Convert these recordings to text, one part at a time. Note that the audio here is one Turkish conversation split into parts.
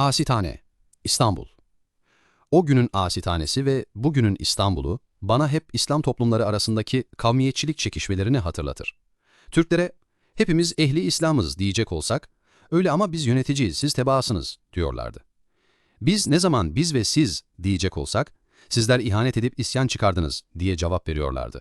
Asitane, İstanbul. O günün asitanesi ve bugünün İstanbul'u bana hep İslam toplumları arasındaki kavmiyetçilik çekişmelerini hatırlatır. Türklere hepimiz ehli İslam'ız diyecek olsak, öyle ama biz yöneticiyiz, siz tebaasınız diyorlardı. Biz ne zaman biz ve siz diyecek olsak, sizler ihanet edip isyan çıkardınız diye cevap veriyorlardı.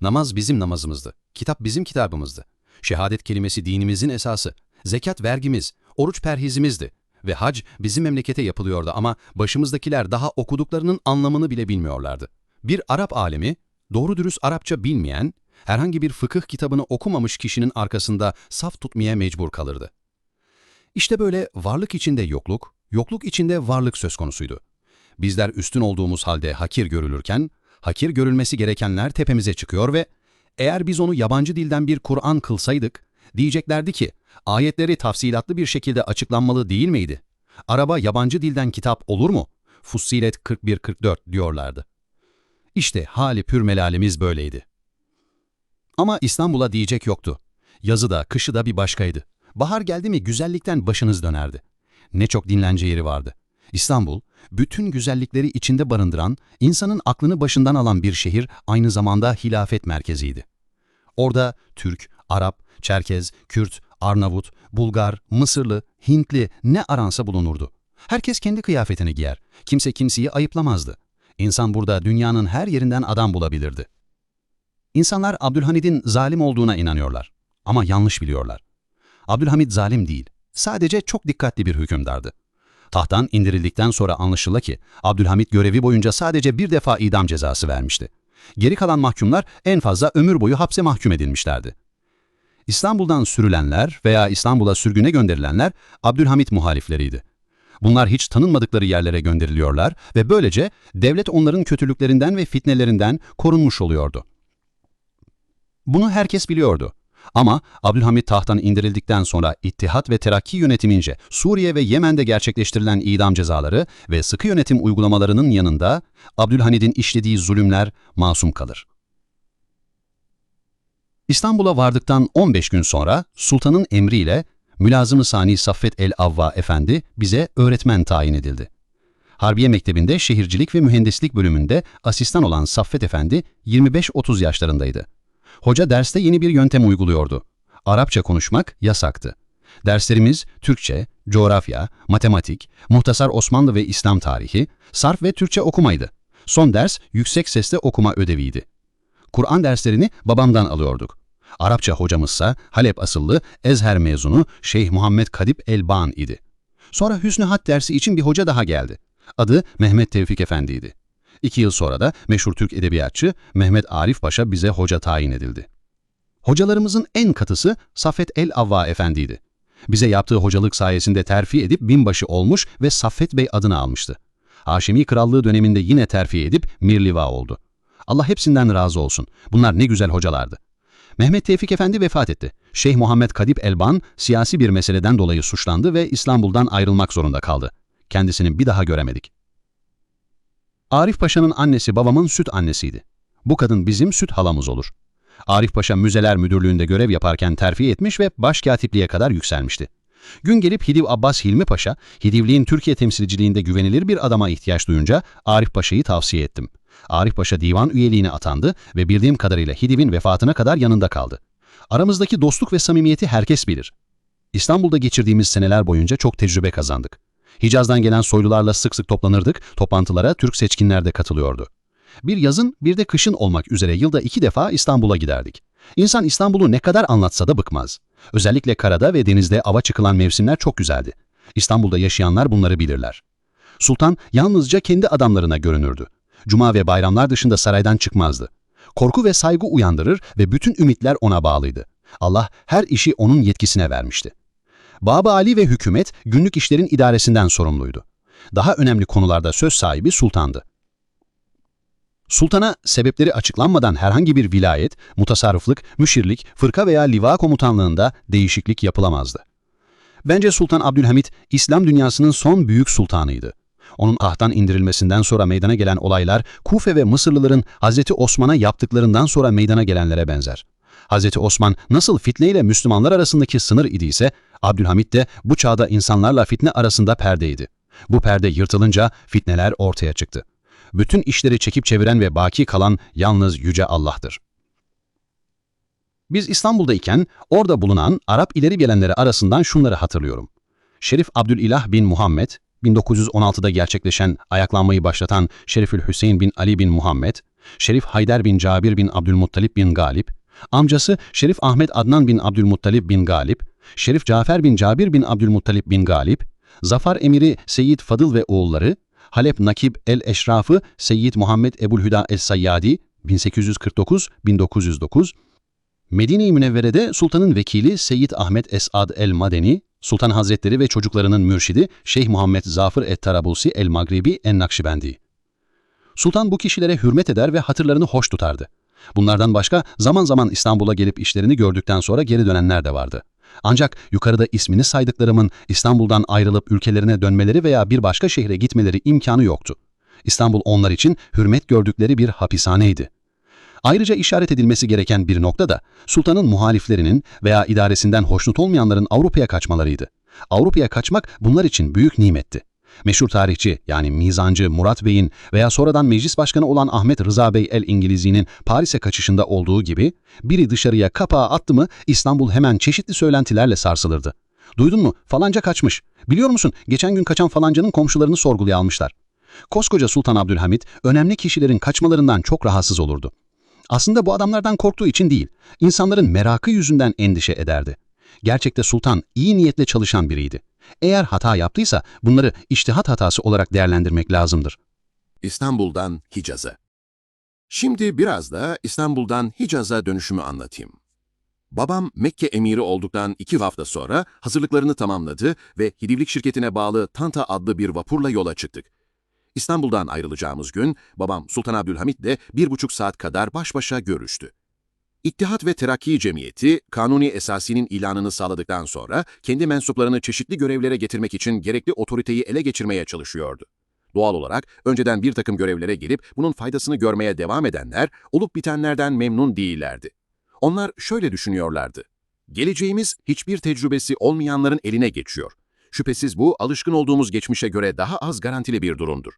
Namaz bizim namazımızdı, kitap bizim kitabımızdı. Şehadet kelimesi dinimizin esası, zekat vergimiz, oruç perhizimizdi ve hac bizim memlekete yapılıyordu ama başımızdakiler daha okuduklarının anlamını bile bilmiyorlardı. Bir Arap alemi, doğru dürüst Arapça bilmeyen, herhangi bir fıkıh kitabını okumamış kişinin arkasında saf tutmaya mecbur kalırdı. İşte böyle varlık içinde yokluk, yokluk içinde varlık söz konusuydu. Bizler üstün olduğumuz halde hakir görülürken, hakir görülmesi gerekenler tepemize çıkıyor ve eğer biz onu yabancı dilden bir Kur'an kılsaydık, diyeceklerdi ki, ayetleri tafsilatlı bir şekilde açıklanmalı değil miydi? Araba yabancı dilden kitap olur mu? Fussilet 41-44 diyorlardı. İşte hali pür melalimiz böyleydi. Ama İstanbul'a diyecek yoktu. Yazı da, kışı da bir başkaydı. Bahar geldi mi güzellikten başınız dönerdi. Ne çok dinlence yeri vardı. İstanbul, bütün güzellikleri içinde barındıran, insanın aklını başından alan bir şehir aynı zamanda hilafet merkeziydi. Orada Türk, Arap, Çerkez, Kürt, Arnavut, Bulgar, Mısırlı, Hintli ne aransa bulunurdu. Herkes kendi kıyafetini giyer. Kimse kimseyi ayıplamazdı. İnsan burada dünyanın her yerinden adam bulabilirdi. İnsanlar Abdülhamid'in zalim olduğuna inanıyorlar. Ama yanlış biliyorlar. Abdülhamid zalim değil. Sadece çok dikkatli bir hükümdardı. Tahttan indirildikten sonra anlaşıldı ki Abdülhamid görevi boyunca sadece bir defa idam cezası vermişti. Geri kalan mahkumlar en fazla ömür boyu hapse mahkum edilmişlerdi. İstanbul'dan sürülenler veya İstanbul'a sürgüne gönderilenler Abdülhamit muhalifleriydi. Bunlar hiç tanınmadıkları yerlere gönderiliyorlar ve böylece devlet onların kötülüklerinden ve fitnelerinden korunmuş oluyordu. Bunu herkes biliyordu. Ama Abdülhamit tahttan indirildikten sonra İttihat ve Terakki yönetimince Suriye ve Yemen'de gerçekleştirilen idam cezaları ve sıkı yönetim uygulamalarının yanında Abdülhamid'in işlediği zulümler masum kalır. İstanbul'a vardıktan 15 gün sonra sultanın emriyle Mülazım-ı Sani Saffet el-Avva Efendi bize öğretmen tayin edildi. Harbiye Mektebi'nde şehircilik ve mühendislik bölümünde asistan olan Saffet Efendi 25-30 yaşlarındaydı. Hoca derste yeni bir yöntem uyguluyordu. Arapça konuşmak yasaktı. Derslerimiz Türkçe, coğrafya, matematik, muhtasar Osmanlı ve İslam tarihi, sarf ve Türkçe okumaydı. Son ders yüksek sesle okuma ödeviydi. Kur'an derslerini babamdan alıyorduk. Arapça hocamızsa Halep asıllı Ezher mezunu Şeyh Muhammed Kadip Elban idi. Sonra Hüsnü Hat dersi için bir hoca daha geldi. Adı Mehmet Tevfik Efendi'ydi. İki yıl sonra da meşhur Türk edebiyatçı Mehmet Arif Paşa bize hoca tayin edildi. Hocalarımızın en katısı Safet el-Avva Efendi'ydi. Bize yaptığı hocalık sayesinde terfi edip binbaşı olmuş ve Saffet Bey adını almıştı. Haşimi Krallığı döneminde yine terfi edip Mirliva oldu. Allah hepsinden razı olsun. Bunlar ne güzel hocalardı. Mehmet Tevfik Efendi vefat etti. Şeyh Muhammed Kadip Elban siyasi bir meseleden dolayı suçlandı ve İstanbul'dan ayrılmak zorunda kaldı. Kendisini bir daha göremedik. Arif Paşa'nın annesi babamın süt annesiydi. Bu kadın bizim süt halamız olur. Arif Paşa Müzeler Müdürlüğü'nde görev yaparken terfi etmiş ve başkatipliğe kadar yükselmişti. Gün gelip Hidiv Abbas Hilmi Paşa, Hidivliğin Türkiye temsilciliğinde güvenilir bir adama ihtiyaç duyunca Arif Paşa'yı tavsiye ettim. Arif Paşa divan üyeliğine atandı ve bildiğim kadarıyla Hidiv'in vefatına kadar yanında kaldı. Aramızdaki dostluk ve samimiyeti herkes bilir. İstanbul'da geçirdiğimiz seneler boyunca çok tecrübe kazandık. Hicaz'dan gelen soylularla sık sık toplanırdık, toplantılara Türk seçkinler de katılıyordu. Bir yazın bir de kışın olmak üzere yılda iki defa İstanbul'a giderdik. İnsan İstanbul'u ne kadar anlatsa da bıkmaz. Özellikle karada ve denizde ava çıkılan mevsimler çok güzeldi. İstanbul'da yaşayanlar bunları bilirler. Sultan yalnızca kendi adamlarına görünürdü. Cuma ve bayramlar dışında saraydan çıkmazdı. Korku ve saygı uyandırır ve bütün ümitler ona bağlıydı. Allah her işi onun yetkisine vermişti. Baba Ali ve hükümet günlük işlerin idaresinden sorumluydu. Daha önemli konularda söz sahibi sultandı. Sultana sebepleri açıklanmadan herhangi bir vilayet, mutasarrıflık, müşirlik, fırka veya liva komutanlığında değişiklik yapılamazdı. Bence Sultan Abdülhamit, İslam dünyasının son büyük sultanıydı. Onun tahttan indirilmesinden sonra meydana gelen olaylar, Kufe ve Mısırlıların Hazreti Osman'a yaptıklarından sonra meydana gelenlere benzer. Hazreti Osman nasıl fitne ile Müslümanlar arasındaki sınır idiyse, Abdülhamit de bu çağda insanlarla fitne arasında perdeydi. Bu perde yırtılınca fitneler ortaya çıktı. Bütün işleri çekip çeviren ve baki kalan yalnız Yüce Allah'tır. Biz İstanbul'dayken orada bulunan Arap ileri gelenleri arasından şunları hatırlıyorum. Şerif Abdülilah bin Muhammed, 1916'da gerçekleşen ayaklanmayı başlatan Şerifül Hüseyin bin Ali bin Muhammed, Şerif Hayder bin Cabir bin Abdülmuttalip bin Galip, amcası Şerif Ahmet Adnan bin Abdülmuttalip bin Galip, Şerif Cafer bin Cabir bin Abdülmuttalip bin Galip, Zafar Emiri Seyyid Fadıl ve oğulları, Halep Nakib el-Eşrafı Seyyid Muhammed Ebu'l-Hüda el-Sayyadi 1849-1909, Medine-i Münevvere'de sultanın vekili Seyyid Ahmet Esad el-Madeni, Sultan Hazretleri ve çocuklarının mürşidi Şeyh Muhammed Zafır et-Tarabulsi el-Magribi en-Nakşibendi. Sultan bu kişilere hürmet eder ve hatırlarını hoş tutardı. Bunlardan başka zaman zaman İstanbul'a gelip işlerini gördükten sonra geri dönenler de vardı. Ancak yukarıda ismini saydıklarımın İstanbul'dan ayrılıp ülkelerine dönmeleri veya bir başka şehre gitmeleri imkanı yoktu. İstanbul onlar için hürmet gördükleri bir hapishaneydi. Ayrıca işaret edilmesi gereken bir nokta da sultanın muhaliflerinin veya idaresinden hoşnut olmayanların Avrupa'ya kaçmalarıydı. Avrupa'ya kaçmak bunlar için büyük nimetti. Meşhur tarihçi yani mizancı Murat Bey'in veya sonradan meclis başkanı olan Ahmet Rıza Bey el-İngilizi'nin Paris'e kaçışında olduğu gibi biri dışarıya kapağı attı mı İstanbul hemen çeşitli söylentilerle sarsılırdı. Duydun mu falanca kaçmış. Biliyor musun geçen gün kaçan falancanın komşularını sorguya almışlar. Koskoca Sultan Abdülhamit önemli kişilerin kaçmalarından çok rahatsız olurdu. Aslında bu adamlardan korktuğu için değil, insanların merakı yüzünden endişe ederdi. Gerçekte sultan iyi niyetle çalışan biriydi. Eğer hata yaptıysa bunları iştihat hatası olarak değerlendirmek lazımdır. İstanbul'dan Hicaz'a. Şimdi biraz da İstanbul'dan Hicaz'a dönüşümü anlatayım. Babam Mekke emiri olduktan iki hafta sonra hazırlıklarını tamamladı ve Hidivlik şirketine bağlı Tanta adlı bir vapurla yola çıktık. İstanbul'dan ayrılacağımız gün babam Sultan Abdülhamit de bir buçuk saat kadar baş başa görüştü. İttihat ve Terakki Cemiyeti, Kanuni Esasi'nin ilanını sağladıktan sonra kendi mensuplarını çeşitli görevlere getirmek için gerekli otoriteyi ele geçirmeye çalışıyordu. Doğal olarak önceden bir takım görevlere gelip bunun faydasını görmeye devam edenler olup bitenlerden memnun değillerdi. Onlar şöyle düşünüyorlardı. Geleceğimiz hiçbir tecrübesi olmayanların eline geçiyor. Şüphesiz bu alışkın olduğumuz geçmişe göre daha az garantili bir durumdur.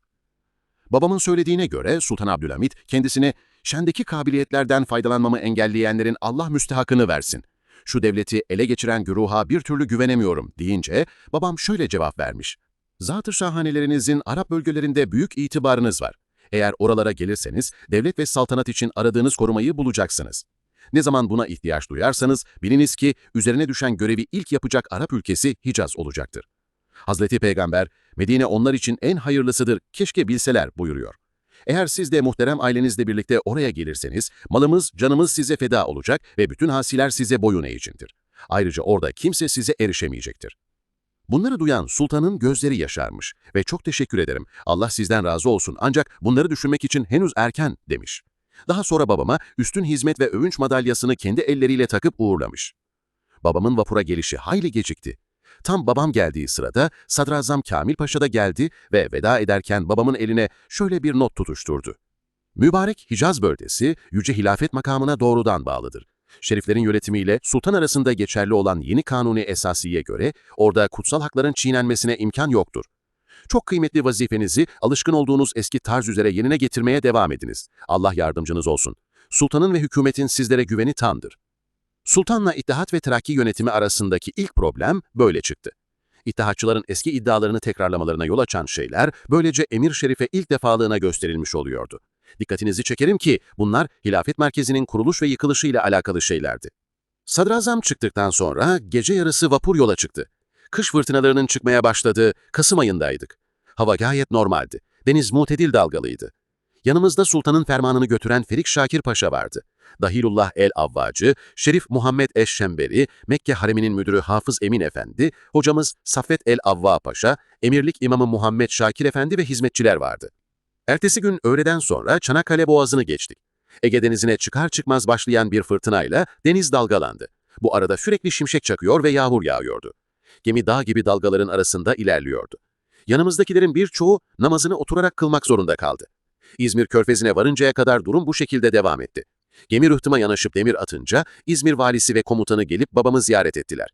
Babamın söylediğine göre Sultan Abdülhamit kendisine şendeki kabiliyetlerden faydalanmamı engelleyenlerin Allah müstehakını versin. Şu devleti ele geçiren güruha bir türlü güvenemiyorum deyince babam şöyle cevap vermiş. Zat-ı şahanelerinizin Arap bölgelerinde büyük itibarınız var. Eğer oralara gelirseniz devlet ve saltanat için aradığınız korumayı bulacaksınız. Ne zaman buna ihtiyaç duyarsanız biliniz ki üzerine düşen görevi ilk yapacak Arap ülkesi Hicaz olacaktır. Hazreti Peygamber, Medine onlar için en hayırlısıdır, keşke bilseler buyuruyor. Eğer siz de muhterem ailenizle birlikte oraya gelirseniz, malımız, canımız size feda olacak ve bütün hasiler size boyun eğicindir. Ayrıca orada kimse size erişemeyecektir. Bunları duyan sultanın gözleri yaşarmış ve çok teşekkür ederim, Allah sizden razı olsun ancak bunları düşünmek için henüz erken demiş. Daha sonra babama üstün hizmet ve övünç madalyasını kendi elleriyle takıp uğurlamış. Babamın vapura gelişi hayli gecikti. Tam babam geldiği sırada Sadrazam Kamil Paşa da geldi ve veda ederken babamın eline şöyle bir not tutuşturdu. Mübarek Hicaz bölgesi Yüce Hilafet makamına doğrudan bağlıdır. Şeriflerin yönetimiyle sultan arasında geçerli olan yeni kanuni esasiye göre orada kutsal hakların çiğnenmesine imkan yoktur. Çok kıymetli vazifenizi alışkın olduğunuz eski tarz üzere yerine getirmeye devam ediniz. Allah yardımcınız olsun. Sultanın ve hükümetin sizlere güveni tamdır. Sultanla İttihat ve Terakki yönetimi arasındaki ilk problem böyle çıktı. İttihatçıların eski iddialarını tekrarlamalarına yol açan şeyler böylece Emir Şerif'e ilk defalığına gösterilmiş oluyordu. Dikkatinizi çekerim ki bunlar hilafet merkezinin kuruluş ve yıkılışı ile alakalı şeylerdi. Sadrazam çıktıktan sonra gece yarısı vapur yola çıktı. Kış fırtınalarının çıkmaya başladığı Kasım ayındaydık. Hava gayet normaldi. Deniz mutedil dalgalıydı. Yanımızda sultanın fermanını götüren Ferik Şakir Paşa vardı. Dahilullah el-Avvacı, Şerif Muhammed Eşşemberi, Mekke Haremi'nin müdürü Hafız Emin Efendi, hocamız Saffet el-Avva Paşa, emirlik imamı Muhammed Şakir Efendi ve hizmetçiler vardı. Ertesi gün öğleden sonra Çanakkale Boğazı'nı geçtik. Ege Denizi'ne çıkar çıkmaz başlayan bir fırtınayla deniz dalgalandı. Bu arada sürekli şimşek çakıyor ve yağmur yağıyordu. Gemi dağ gibi dalgaların arasında ilerliyordu. Yanımızdakilerin birçoğu namazını oturarak kılmak zorunda kaldı. İzmir körfezine varıncaya kadar durum bu şekilde devam etti. Gemi rıhtıma yanaşıp demir atınca İzmir valisi ve komutanı gelip babamı ziyaret ettiler.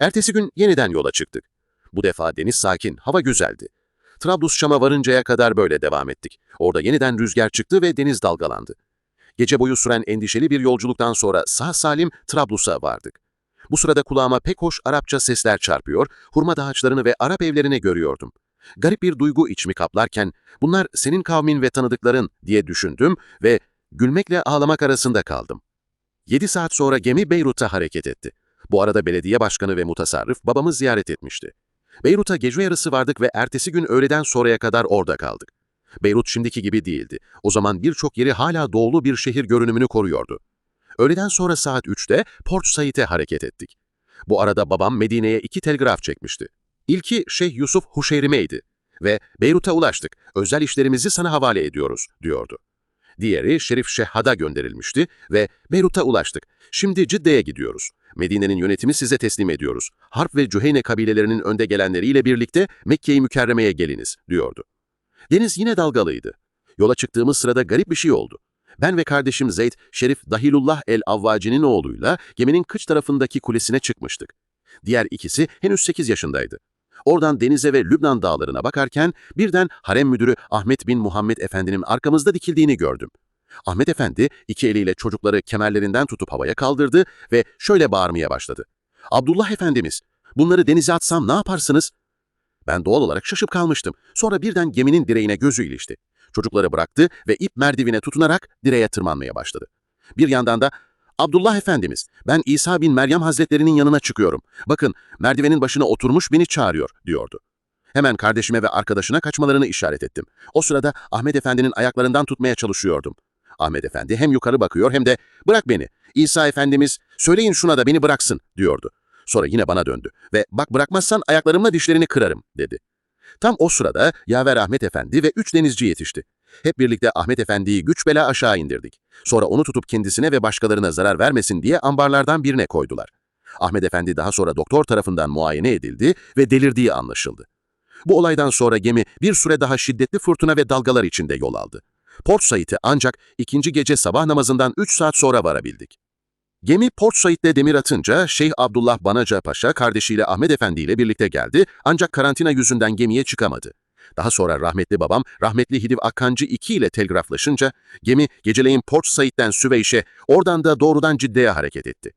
Ertesi gün yeniden yola çıktık. Bu defa deniz sakin, hava güzeldi. Trablusşam'a varıncaya kadar böyle devam ettik. Orada yeniden rüzgar çıktı ve deniz dalgalandı. Gece boyu süren endişeli bir yolculuktan sonra sağ salim Trablus'a vardık. Bu sırada kulağıma pek hoş Arapça sesler çarpıyor, hurma ağaçlarını ve Arap evlerini görüyordum. Garip bir duygu içimi kaplarken, bunlar senin kavmin ve tanıdıkların diye düşündüm ve gülmekle ağlamak arasında kaldım. 7 saat sonra gemi Beyrut'a hareket etti. Bu arada belediye başkanı ve mutasarrıf babamı ziyaret etmişti. Beyrut'a gece yarısı vardık ve ertesi gün öğleden sonraya kadar orada kaldık. Beyrut şimdiki gibi değildi. O zaman birçok yeri hala doğulu bir şehir görünümünü koruyordu. Öğleden sonra saat 3'te Port Said'e hareket ettik. Bu arada babam Medine'ye iki telgraf çekmişti. İlki Şeyh Yusuf Huşeyrime'ydi ve Beyrut'a ulaştık, özel işlerimizi sana havale ediyoruz, diyordu. Diğeri Şerif Şehhad'a gönderilmişti ve Beyrut'a ulaştık. Şimdi Cidde'ye gidiyoruz. Medine'nin yönetimi size teslim ediyoruz. Harp ve Cüheyne kabilelerinin önde gelenleriyle birlikte Mekke-i Mükerreme'ye geliniz, diyordu. Deniz yine dalgalıydı. Yola çıktığımız sırada garip bir şey oldu. Ben ve kardeşim Zeyd, Şerif Dahilullah el-Avvaci'nin oğluyla geminin kıç tarafındaki kulesine çıkmıştık. Diğer ikisi henüz 8 yaşındaydı. Oradan denize ve Lübnan dağlarına bakarken birden harem müdürü Ahmet bin Muhammed Efendi'nin arkamızda dikildiğini gördüm. Ahmet Efendi iki eliyle çocukları kemerlerinden tutup havaya kaldırdı ve şöyle bağırmaya başladı. Abdullah Efendimiz, bunları denize atsam ne yaparsınız? Ben doğal olarak şaşıp kalmıştım. Sonra birden geminin direğine gözü ilişti. Çocukları bıraktı ve ip merdivine tutunarak direğe tırmanmaya başladı. Bir yandan da Abdullah Efendimiz, ben İsa bin Meryem Hazretlerinin yanına çıkıyorum. Bakın, merdivenin başına oturmuş beni çağırıyor, diyordu. Hemen kardeşime ve arkadaşına kaçmalarını işaret ettim. O sırada Ahmet Efendi'nin ayaklarından tutmaya çalışıyordum. Ahmet Efendi hem yukarı bakıyor hem de bırak beni, İsa Efendimiz söyleyin şuna da beni bıraksın, diyordu. Sonra yine bana döndü ve bak bırakmazsan ayaklarımla dişlerini kırarım, dedi. Tam o sırada Yaver Ahmet Efendi ve üç denizci yetişti. Hep birlikte Ahmet Efendi'yi güç bela aşağı indirdik. Sonra onu tutup kendisine ve başkalarına zarar vermesin diye ambarlardan birine koydular. Ahmet Efendi daha sonra doktor tarafından muayene edildi ve delirdiği anlaşıldı. Bu olaydan sonra gemi bir süre daha şiddetli fırtına ve dalgalar içinde yol aldı. Port Said'e ancak ikinci gece sabah namazından 3 saat sonra varabildik. Gemi Port Said'de demir atınca Şeyh Abdullah Banaca Paşa kardeşiyle Ahmet Efendi ile birlikte geldi ancak karantina yüzünden gemiye çıkamadı. Daha sonra rahmetli babam rahmetli Hidiv Akkancı II ile telgraflaşınca gemi geceleyin Port Said'den Süveyş'e oradan da doğrudan Cidde'ye hareket etti.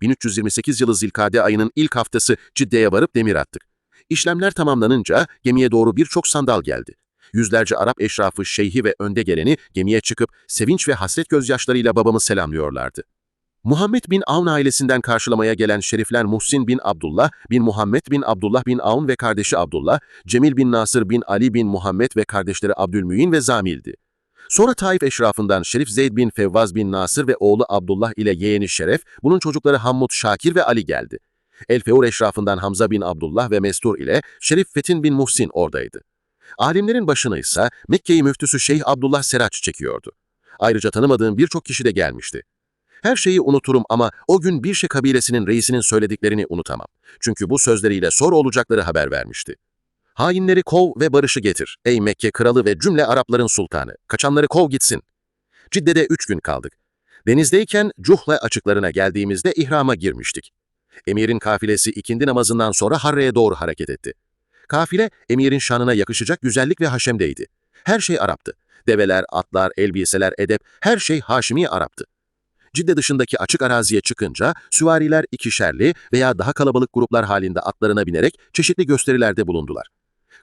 1328 yılı Zilkade ayının ilk haftası Cidde'ye varıp demir attık. İşlemler tamamlanınca gemiye doğru birçok sandal geldi. Yüzlerce Arap eşrafı, şeyhi ve önde geleni gemiye çıkıp sevinç ve hasret gözyaşlarıyla babamı selamlıyorlardı. Muhammed bin Avn ailesinden karşılamaya gelen şerifler Muhsin bin Abdullah, bin Muhammed bin Abdullah bin Avn ve kardeşi Abdullah, Cemil bin Nasır bin Ali bin Muhammed ve kardeşleri Abdülmüin ve Zamil'di. Sonra Taif eşrafından Şerif Zeyd bin Fevvaz bin Nasır ve oğlu Abdullah ile yeğeni Şeref, bunun çocukları Hammud, Şakir ve Ali geldi. El-Feur eşrafından Hamza bin Abdullah ve Mestur ile Şerif Fetin bin Muhsin oradaydı. Alimlerin başına ise Mekke-i müftüsü Şeyh Abdullah Seraç çekiyordu. Ayrıca tanımadığım birçok kişi de gelmişti. Her şeyi unuturum ama o gün bir şey kabilesinin reisinin söylediklerini unutamam. Çünkü bu sözleriyle sonra olacakları haber vermişti. Hainleri kov ve barışı getir. Ey Mekke kralı ve cümle Arapların sultanı. Kaçanları kov gitsin. Cidde'de üç gün kaldık. Denizdeyken Cuhla açıklarına geldiğimizde ihrama girmiştik. Emir'in kafilesi ikindi namazından sonra Harre'ye doğru hareket etti. Kafile, emirin şanına yakışacak güzellik ve haşemdeydi. Her şey Arap'tı. Develer, atlar, elbiseler, edep, her şey Haşimi Arap'tı. Cidde dışındaki açık araziye çıkınca süvariler ikişerli veya daha kalabalık gruplar halinde atlarına binerek çeşitli gösterilerde bulundular.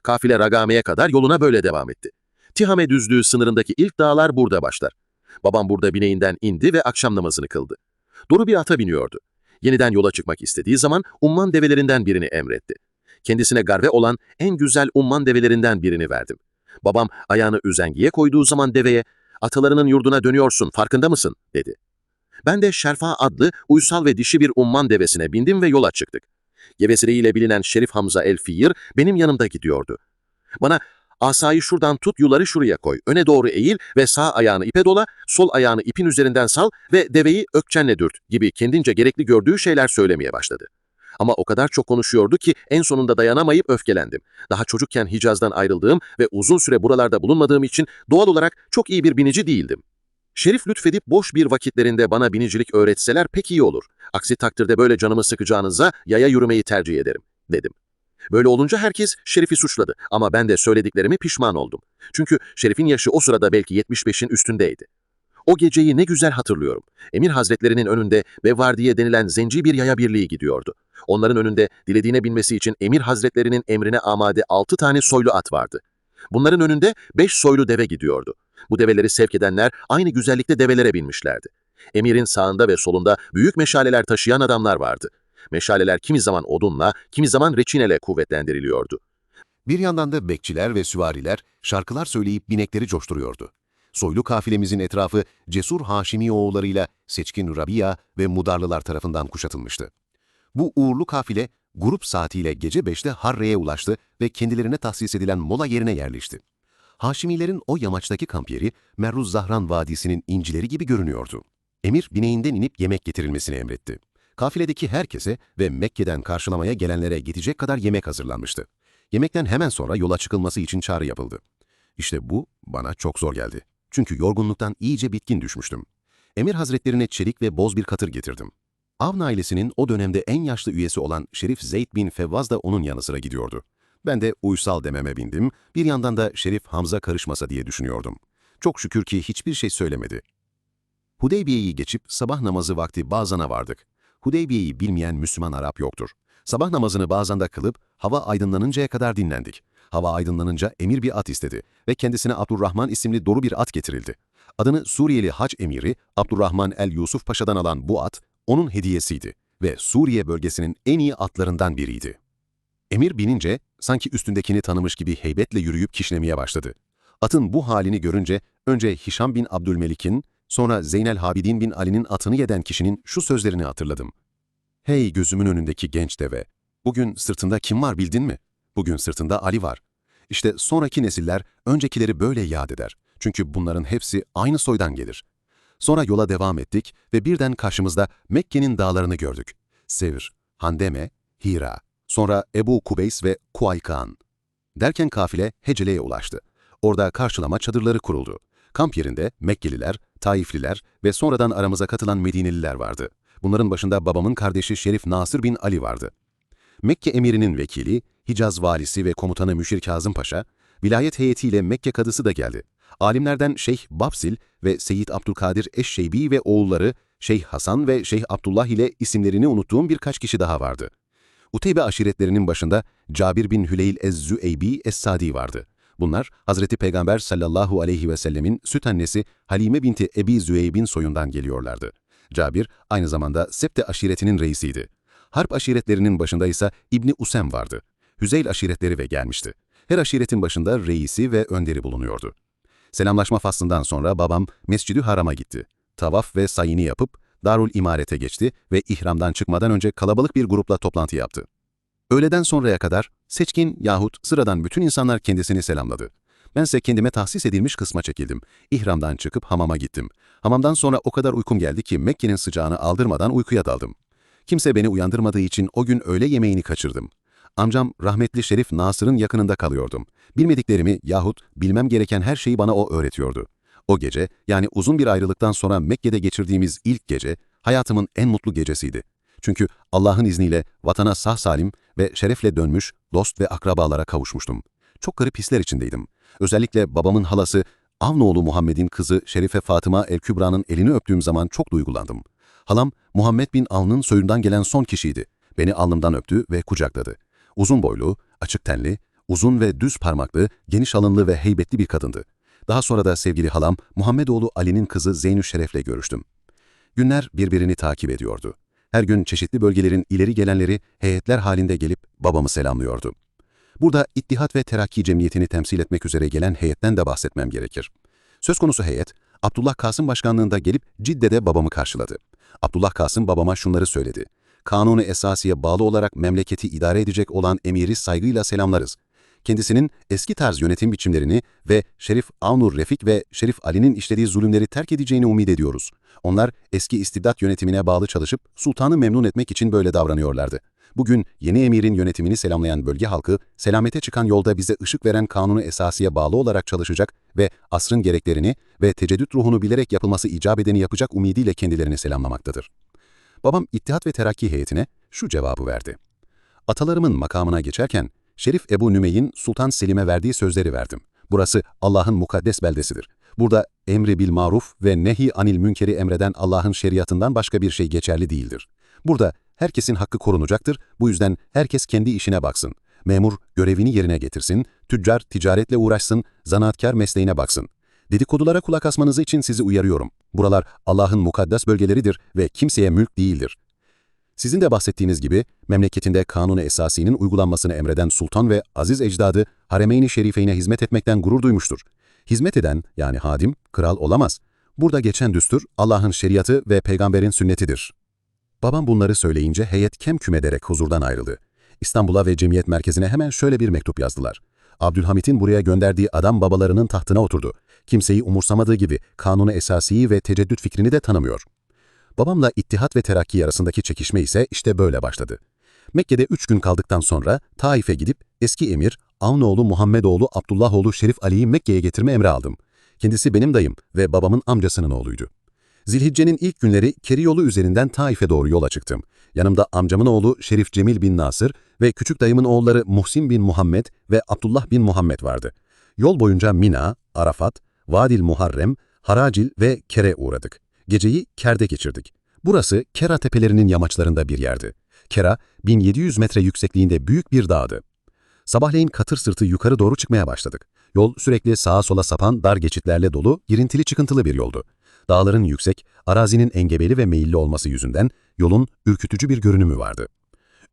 Kafile Ragame'ye kadar yoluna böyle devam etti. Tihame düzlüğü sınırındaki ilk dağlar burada başlar. Babam burada bineğinden indi ve akşam namazını kıldı. Duru bir ata biniyordu. Yeniden yola çıkmak istediği zaman umman develerinden birini emretti. Kendisine garve olan en güzel umman develerinden birini verdim. Babam ayağını üzengiye koyduğu zaman deveye, atalarının yurduna dönüyorsun farkında mısın dedi. Ben de Şerfa adlı uysal ve dişi bir umman devesine bindim ve yola çıktık. Gevesiliğiyle bilinen Şerif Hamza el-Fiyir benim yanımda gidiyordu. Bana asayı şuradan tut yuları şuraya koy, öne doğru eğil ve sağ ayağını ipe dola, sol ayağını ipin üzerinden sal ve deveyi ökçenle dürt gibi kendince gerekli gördüğü şeyler söylemeye başladı. Ama o kadar çok konuşuyordu ki en sonunda dayanamayıp öfkelendim. Daha çocukken Hicaz'dan ayrıldığım ve uzun süre buralarda bulunmadığım için doğal olarak çok iyi bir binici değildim. Şerif lütfedip boş bir vakitlerinde bana binicilik öğretseler pek iyi olur. Aksi takdirde böyle canımı sıkacağınıza yaya yürümeyi tercih ederim, dedim. Böyle olunca herkes Şerif'i suçladı ama ben de söylediklerimi pişman oldum. Çünkü Şerif'in yaşı o sırada belki 75'in üstündeydi. O geceyi ne güzel hatırlıyorum. Emir Hazretlerinin önünde ve Vardiye denilen zenci bir yaya birliği gidiyordu. Onların önünde dilediğine binmesi için Emir Hazretlerinin emrine amade altı tane soylu at vardı. Bunların önünde beş soylu deve gidiyordu. Bu develeri sevk edenler aynı güzellikte develere binmişlerdi. Emir'in sağında ve solunda büyük meşaleler taşıyan adamlar vardı. Meşaleler kimi zaman odunla, kimi zaman reçineyle kuvvetlendiriliyordu. Bir yandan da bekçiler ve süvariler şarkılar söyleyip binekleri coşturuyordu. Soylu kafilemizin etrafı cesur Haşimi oğullarıyla seçkin Rabia ve Mudarlılar tarafından kuşatılmıştı. Bu uğurlu kafile grup saatiyle gece 5'te Harre'ye ulaştı ve kendilerine tahsis edilen mola yerine yerleşti. Haşimilerin o yamaçtaki kamp yeri Merruz Zahran Vadisi'nin incileri gibi görünüyordu. Emir bineğinden inip yemek getirilmesini emretti. Kafiledeki herkese ve Mekke'den karşılamaya gelenlere gidecek kadar yemek hazırlanmıştı. Yemekten hemen sonra yola çıkılması için çağrı yapıldı. İşte bu bana çok zor geldi. Çünkü yorgunluktan iyice bitkin düşmüştüm. Emir Hazretlerine çelik ve boz bir katır getirdim. Avn ailesinin o dönemde en yaşlı üyesi olan Şerif Zeyd bin Fevvaz da onun yanı sıra gidiyordu. Ben de uysal dememe bindim, bir yandan da Şerif Hamza karışmasa diye düşünüyordum. Çok şükür ki hiçbir şey söylemedi. Hudeybiye'yi geçip sabah namazı vakti Bazan'a vardık. Hudeybiye'yi bilmeyen Müslüman Arap yoktur. Sabah namazını Bazan'da kılıp hava aydınlanıncaya kadar dinlendik. Hava aydınlanınca emir bir at istedi ve kendisine Abdurrahman isimli doğru bir at getirildi. Adını Suriyeli Hac emiri Abdurrahman el-Yusuf Paşa'dan alan bu at onun hediyesiydi ve Suriye bölgesinin en iyi atlarından biriydi. Emir binince sanki üstündekini tanımış gibi heybetle yürüyüp kişnemeye başladı. Atın bu halini görünce önce Hişam bin Abdülmelik'in, sonra Zeynel Habidin bin Ali'nin atını yeden kişinin şu sözlerini hatırladım. Hey gözümün önündeki genç deve, bugün sırtında kim var bildin mi? Bugün sırtında Ali var. İşte sonraki nesiller öncekileri böyle yad eder. Çünkü bunların hepsi aynı soydan gelir. Sonra yola devam ettik ve birden karşımızda Mekke'nin dağlarını gördük. Sevr, Handeme, Hira, sonra Ebu Kubeys ve Kuaykan. Derken kafile Hecele'ye ulaştı. Orada karşılama çadırları kuruldu. Kamp yerinde Mekkeliler, Taifliler ve sonradan aramıza katılan Medineliler vardı. Bunların başında babamın kardeşi Şerif Nasır bin Ali vardı. Mekke emirinin vekili, Hicaz valisi ve komutanı Müşir Kazım Paşa, vilayet heyetiyle Mekke kadısı da geldi. Alimlerden Şeyh Babsil ve Seyyid Abdülkadir Eşşeybi ve oğulları Şeyh Hasan ve Şeyh Abdullah ile isimlerini unuttuğum birkaç kişi daha vardı. Uteybe aşiretlerinin başında Cabir bin Hüleyl Ez-Züeybi Es-Sadi vardı. Bunlar Hazreti Peygamber sallallahu aleyhi ve sellemin süt annesi Halime binti Ebi Züeyb'in soyundan geliyorlardı. Cabir aynı zamanda Septe aşiretinin reisiydi. Harp aşiretlerinin başında ise İbni Usem vardı. Hüzeyl aşiretleri ve gelmişti. Her aşiretin başında reisi ve önderi bulunuyordu. Selamlaşma faslından sonra babam Mescid-i Haram'a gitti. Tavaf ve sayini yapıp Darul İmaret'e geçti ve ihramdan çıkmadan önce kalabalık bir grupla toplantı yaptı. Öğleden sonraya kadar seçkin yahut sıradan bütün insanlar kendisini selamladı. Bense kendime tahsis edilmiş kısma çekildim. İhramdan çıkıp hamama gittim. Hamamdan sonra o kadar uykum geldi ki Mekke'nin sıcağını aldırmadan uykuya daldım. Kimse beni uyandırmadığı için o gün öğle yemeğini kaçırdım. Amcam rahmetli Şerif Nasır'ın yakınında kalıyordum. Bilmediklerimi yahut bilmem gereken her şeyi bana o öğretiyordu. O gece, yani uzun bir ayrılıktan sonra Mekke'de geçirdiğimiz ilk gece, hayatımın en mutlu gecesiydi. Çünkü Allah'ın izniyle vatana sağ salim ve şerefle dönmüş, dost ve akrabalara kavuşmuştum. Çok garip hisler içindeydim. Özellikle babamın halası, Avnoğlu Muhammed'in kızı Şerife Fatıma El-Kübra'nın elini öptüğüm zaman çok duygulandım. Halam, Muhammed bin Avn'ın soyundan gelen son kişiydi. Beni alnımdan öptü ve kucakladı. Uzun boylu, açık tenli, uzun ve düz parmaklı, geniş alınlı ve heybetli bir kadındı. Daha sonra da sevgili halam Muhammedoğlu Ali'nin kızı Zeynü Şeref'le görüştüm. Günler birbirini takip ediyordu. Her gün çeşitli bölgelerin ileri gelenleri heyetler halinde gelip babamı selamlıyordu. Burada İttihat ve Terakki Cemiyeti'ni temsil etmek üzere gelen heyetten de bahsetmem gerekir. Söz konusu heyet, Abdullah Kasım başkanlığında gelip Cidde'de babamı karşıladı. Abdullah Kasım babama şunları söyledi. Kanunu esasiye bağlı olarak memleketi idare edecek olan emiri saygıyla selamlarız. Kendisinin eski tarz yönetim biçimlerini ve Şerif Avnur Refik ve Şerif Ali'nin işlediği zulümleri terk edeceğini umut ediyoruz. Onlar eski istibdat yönetimine bağlı çalışıp sultanı memnun etmek için böyle davranıyorlardı. Bugün yeni emirin yönetimini selamlayan bölge halkı, selamete çıkan yolda bize ışık veren kanunu esasiye bağlı olarak çalışacak ve asrın gereklerini ve teceddüt ruhunu bilerek yapılması icap edeni yapacak umidiyle kendilerini selamlamaktadır. Babam İttihat ve Terakki heyetine şu cevabı verdi. Atalarımın makamına geçerken, Şerif Ebu Nümey'in Sultan Selim'e verdiği sözleri verdim. Burası Allah'ın mukaddes beldesidir. Burada emri bil maruf ve nehi anil münkeri emreden Allah'ın şeriatından başka bir şey geçerli değildir. Burada herkesin hakkı korunacaktır, bu yüzden herkes kendi işine baksın. Memur görevini yerine getirsin, tüccar ticaretle uğraşsın, zanaatkar mesleğine baksın. Dedikodulara kulak asmanızı için sizi uyarıyorum. Buralar Allah'ın mukaddes bölgeleridir ve kimseye mülk değildir. Sizin de bahsettiğiniz gibi memleketinde kanunu esasinin uygulanmasını emreden sultan ve aziz ecdadı Haremeyn-i Şerifeyne hizmet etmekten gurur duymuştur. Hizmet eden yani hadim kral olamaz. Burada geçen düstur Allah'ın şeriatı ve peygamberin sünnetidir. Babam bunları söyleyince heyet kem küm ederek huzurdan ayrıldı. İstanbul'a ve cemiyet merkezine hemen şöyle bir mektup yazdılar. Abdülhamit'in buraya gönderdiği adam babalarının tahtına oturdu. Kimseyi umursamadığı gibi kanunu esasiyi ve teceddüt fikrini de tanımıyor. Babamla İttihat ve Terakki arasındaki çekişme ise işte böyle başladı. Mekke'de üç gün kaldıktan sonra Taif'e gidip eski emir Avnoğlu Muhammedoğlu Abdullahoğlu Şerif Ali'yi Mekke'ye getirme emri aldım. Kendisi benim dayım ve babamın amcasının oğluydu. Zilhicce'nin ilk günleri Keri üzerinden Taif'e doğru yola çıktım. Yanımda amcamın oğlu Şerif Cemil bin Nasır ve küçük dayımın oğulları Muhsin bin Muhammed ve Abdullah bin Muhammed vardı. Yol boyunca Mina, Arafat, Vadil Muharrem, Haracil ve Kere uğradık. Geceyi Ker'de geçirdik. Burası Kera tepelerinin yamaçlarında bir yerdi. Kera, 1700 metre yüksekliğinde büyük bir dağdı. Sabahleyin katır sırtı yukarı doğru çıkmaya başladık. Yol sürekli sağa sola sapan dar geçitlerle dolu, girintili çıkıntılı bir yoldu. Dağların yüksek, arazinin engebeli ve meyilli olması yüzünden yolun ürkütücü bir görünümü vardı.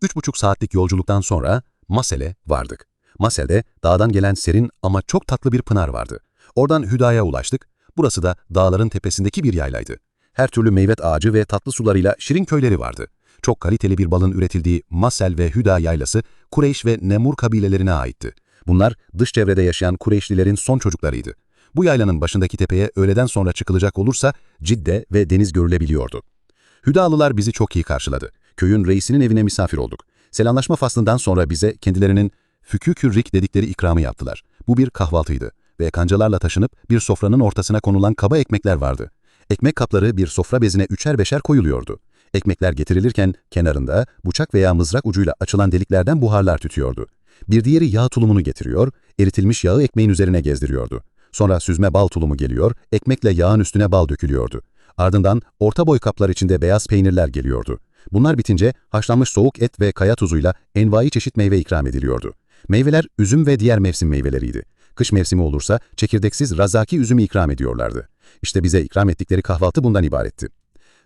Üç buçuk saatlik yolculuktan sonra Masel'e vardık. Masel'de dağdan gelen serin ama çok tatlı bir pınar vardı. Oradan Hüda'ya ulaştık. Burası da dağların tepesindeki bir yaylaydı. Her türlü meyvet ağacı ve tatlı sularıyla şirin köyleri vardı. Çok kaliteli bir balın üretildiği Masel ve Hüda yaylası Kureyş ve Nemur kabilelerine aitti. Bunlar dış çevrede yaşayan Kureyşlilerin son çocuklarıydı. Bu yaylanın başındaki tepeye öğleden sonra çıkılacak olursa Cidde ve deniz görülebiliyordu. Hüdalılar bizi çok iyi karşıladı. Köyün reisinin evine misafir olduk. Selamlaşma faslından sonra bize kendilerinin fükükürrik dedikleri ikramı yaptılar. Bu bir kahvaltıydı ve kancalarla taşınıp bir sofranın ortasına konulan kaba ekmekler vardı. Ekmek kapları bir sofra bezine üçer beşer koyuluyordu. Ekmekler getirilirken kenarında bıçak veya mızrak ucuyla açılan deliklerden buharlar tütüyordu. Bir diğeri yağ tulumunu getiriyor, eritilmiş yağı ekmeğin üzerine gezdiriyordu. Sonra süzme bal tulumu geliyor, ekmekle yağın üstüne bal dökülüyordu. Ardından orta boy kaplar içinde beyaz peynirler geliyordu. Bunlar bitince haşlanmış soğuk et ve kaya tuzuyla envai çeşit meyve ikram ediliyordu. Meyveler üzüm ve diğer mevsim meyveleriydi. Kış mevsimi olursa çekirdeksiz razaki üzümü ikram ediyorlardı. İşte bize ikram ettikleri kahvaltı bundan ibaretti.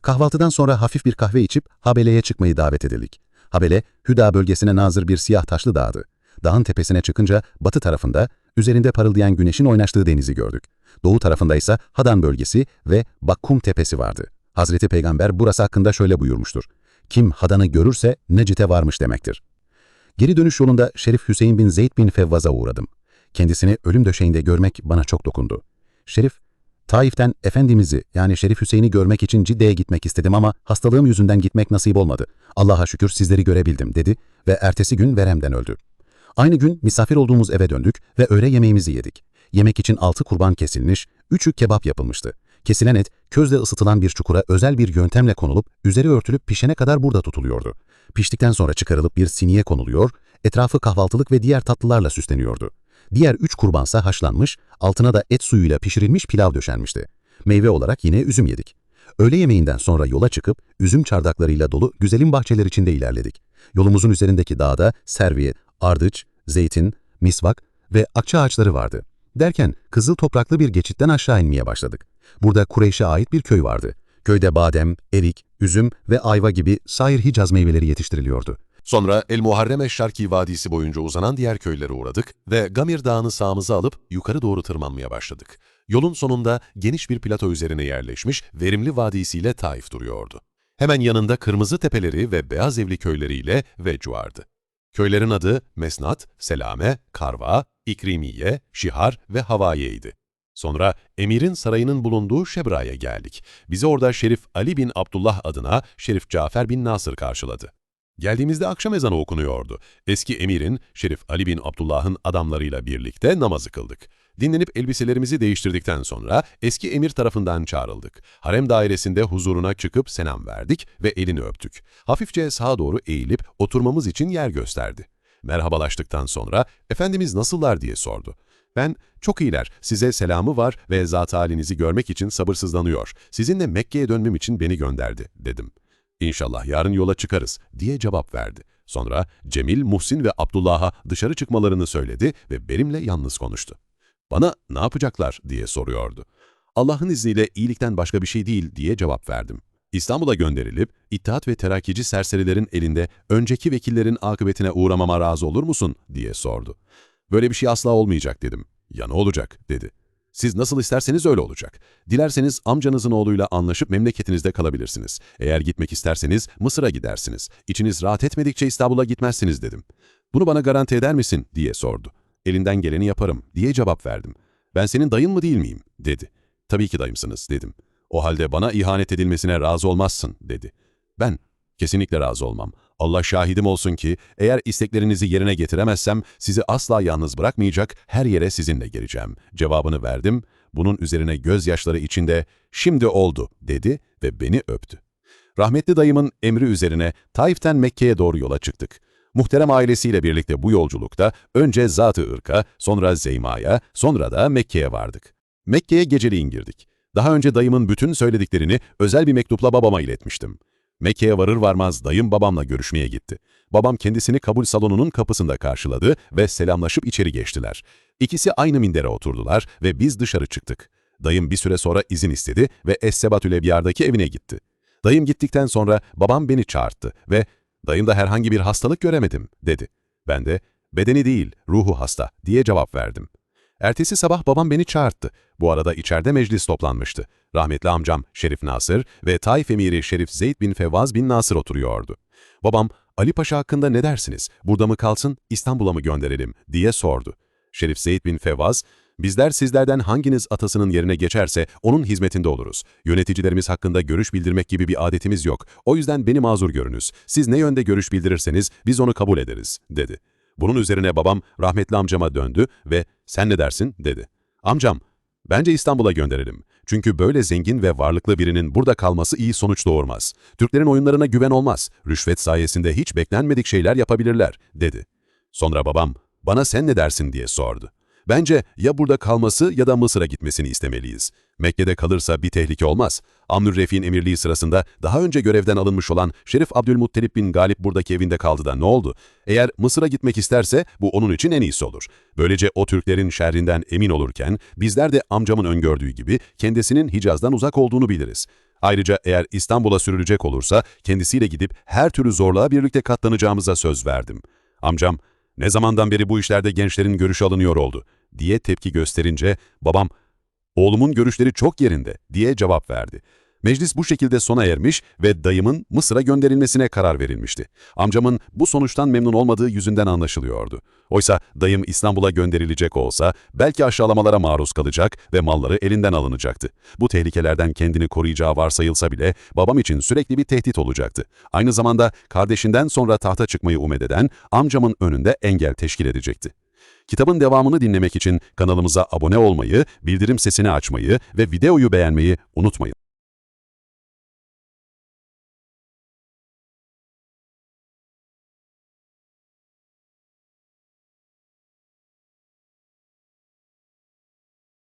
Kahvaltıdan sonra hafif bir kahve içip Habele'ye çıkmayı davet edildik. Habele, Hüda bölgesine nazır bir siyah taşlı dağdı. Dağın tepesine çıkınca batı tarafında üzerinde parıldayan güneşin oynaştığı denizi gördük. Doğu tarafında ise Hadan bölgesi ve Bakkum tepesi vardı. Hazreti Peygamber burası hakkında şöyle buyurmuştur. Kim Hadan'ı görürse Necit'e varmış demektir. Geri dönüş yolunda Şerif Hüseyin bin Zeyd bin Fevvaz'a uğradım. Kendisini ölüm döşeğinde görmek bana çok dokundu. Şerif, Taif'ten Efendimiz'i yani Şerif Hüseyin'i görmek için Cidde'ye gitmek istedim ama hastalığım yüzünden gitmek nasip olmadı. Allah'a şükür sizleri görebildim dedi ve ertesi gün veremden öldü. Aynı gün misafir olduğumuz eve döndük ve öğle yemeğimizi yedik. Yemek için altı kurban kesilmiş, üçü kebap yapılmıştı. Kesilen et, közle ısıtılan bir çukura özel bir yöntemle konulup, üzeri örtülüp pişene kadar burada tutuluyordu. Piştikten sonra çıkarılıp bir siniye konuluyor, etrafı kahvaltılık ve diğer tatlılarla süsleniyordu. Diğer üç kurbansa haşlanmış, altına da et suyuyla pişirilmiş pilav döşenmişti. Meyve olarak yine üzüm yedik. Öğle yemeğinden sonra yola çıkıp üzüm çardaklarıyla dolu güzelim bahçeler içinde ilerledik. Yolumuzun üzerindeki dağda serviye, ardıç, zeytin, misvak ve akça ağaçları vardı. Derken kızıl topraklı bir geçitten aşağı inmeye başladık. Burada Kureyş'e ait bir köy vardı. Köyde badem, erik, üzüm ve ayva gibi sair Hicaz meyveleri yetiştiriliyordu. Sonra El Muharrem Şarki Vadisi boyunca uzanan diğer köylere uğradık ve Gamir Dağı'nı sağımıza alıp yukarı doğru tırmanmaya başladık. Yolun sonunda geniş bir plato üzerine yerleşmiş verimli vadisiyle Taif duruyordu. Hemen yanında kırmızı tepeleri ve beyaz evli köyleriyle Vecc vardı. Köylerin adı Mesnat, Selame, Karva, İkrimiye, Şihar ve Havaye'ydi. Sonra emirin sarayının bulunduğu Şebra'ya geldik. Bizi orada Şerif Ali bin Abdullah adına Şerif Cafer bin Nasır karşıladı. Geldiğimizde akşam ezanı okunuyordu. Eski emirin, Şerif Ali bin Abdullah'ın adamlarıyla birlikte namazı kıldık. Dinlenip elbiselerimizi değiştirdikten sonra eski emir tarafından çağrıldık. Harem dairesinde huzuruna çıkıp selam verdik ve elini öptük. Hafifçe sağa doğru eğilip oturmamız için yer gösterdi. Merhabalaştıktan sonra Efendimiz nasıllar diye sordu. Ben, çok iyiler, size selamı var ve zat halinizi görmek için sabırsızlanıyor. Sizinle Mekke'ye dönmem için beni gönderdi, dedim. İnşallah yarın yola çıkarız, diye cevap verdi. Sonra Cemil, Muhsin ve Abdullah'a dışarı çıkmalarını söyledi ve benimle yalnız konuştu. Bana ne yapacaklar diye soruyordu. Allah'ın izniyle iyilikten başka bir şey değil diye cevap verdim. İstanbul'a gönderilip İttihat ve Terakkici serserilerin elinde önceki vekillerin akıbetine uğramama razı olur musun diye sordu. Böyle bir şey asla olmayacak dedim. Ya ne olacak dedi. Siz nasıl isterseniz öyle olacak. Dilerseniz amcanızın oğluyla anlaşıp memleketinizde kalabilirsiniz. Eğer gitmek isterseniz Mısır'a gidersiniz. İçiniz rahat etmedikçe İstanbul'a gitmezsiniz dedim. Bunu bana garanti eder misin diye sordu. Elinden geleni yaparım diye cevap verdim. Ben senin dayın mı değil miyim dedi. Tabii ki dayımsınız dedim. O halde bana ihanet edilmesine razı olmazsın dedi. Ben kesinlikle razı olmam. Allah şahidim olsun ki eğer isteklerinizi yerine getiremezsem sizi asla yalnız bırakmayacak, her yere sizinle geleceğim. Cevabını verdim. Bunun üzerine gözyaşları içinde şimdi oldu dedi ve beni öptü. Rahmetli dayımın emri üzerine Taif'ten Mekke'ye doğru yola çıktık. Muhterem ailesiyle birlikte bu yolculukta önce Zat-ı Irk'a, sonra Zeyma'ya, sonra da Mekke'ye vardık. Mekke'ye geceliğin girdik. Daha önce dayımın bütün söylediklerini özel bir mektupla babama iletmiştim. Mekke'ye varır varmaz dayım babamla görüşmeye gitti. Babam kendisini kabul salonunun kapısında karşıladı ve selamlaşıp içeri geçtiler. İkisi aynı mindere oturdular ve biz dışarı çıktık. Dayım bir süre sonra izin istedi ve Es-Sebatül Ebyar'daki evine gitti. Dayım gittikten sonra babam beni çağırttı ve ''Dayımda herhangi bir hastalık göremedim.'' dedi. Ben de ''Bedeni değil, ruhu hasta.'' diye cevap verdim. Ertesi sabah babam beni çağırttı. Bu arada içeride meclis toplanmıştı. Rahmetli amcam Şerif Nasır ve Taif emiri Şerif Zeyd bin Fevvaz bin Nasır oturuyordu. Babam, Ali Paşa hakkında ne dersiniz, burada mı kalsın, İstanbul'a mı gönderelim diye sordu. Şerif Zeyd bin Fevvaz, bizler sizlerden hanginiz atasının yerine geçerse onun hizmetinde oluruz. Yöneticilerimiz hakkında görüş bildirmek gibi bir adetimiz yok. O yüzden beni mazur görünüz. Siz ne yönde görüş bildirirseniz biz onu kabul ederiz, dedi. Bunun üzerine babam rahmetli amcama döndü ve sen ne dersin dedi. Amcam, bence İstanbul'a gönderelim. Çünkü böyle zengin ve varlıklı birinin burada kalması iyi sonuç doğurmaz. Türklerin oyunlarına güven olmaz. Rüşvet sayesinde hiç beklenmedik şeyler yapabilirler, dedi. Sonra babam, bana sen ne dersin diye sordu. Bence ya burada kalması ya da Mısır'a gitmesini istemeliyiz. Mekke'de kalırsa bir tehlike olmaz. Amnurrefik'in emirliği sırasında daha önce görevden alınmış olan Şerif Abdülmuttalip bin Galip buradaki evinde kaldı da ne oldu? Eğer Mısır'a gitmek isterse bu onun için en iyisi olur. Böylece o Türklerin şerrinden emin olurken bizler de amcamın öngördüğü gibi kendisinin Hicaz'dan uzak olduğunu biliriz. Ayrıca eğer İstanbul'a sürülecek olursa kendisiyle gidip her türlü zorluğa birlikte katlanacağımıza söz verdim. Amcam, ne zamandan beri bu işlerde gençlerin görüşü alınıyor oldu diye tepki gösterince babam oğlumun görüşleri çok yerinde diye cevap verdi. Meclis bu şekilde sona ermiş ve dayımın Mısır'a gönderilmesine karar verilmişti. Amcamın bu sonuçtan memnun olmadığı yüzünden anlaşılıyordu. Oysa dayım İstanbul'a gönderilecek olsa belki aşağılamalara maruz kalacak ve malları elinden alınacaktı. Bu tehlikelerden kendini koruyacağı varsayılsa bile babam için sürekli bir tehdit olacaktı. Aynı zamanda kardeşinden sonra tahta çıkmayı umededen amcamın önünde engel teşkil edecekti. Kitabın devamını dinlemek için kanalımıza abone olmayı, bildirim sesini açmayı ve videoyu beğenmeyi unutmayın.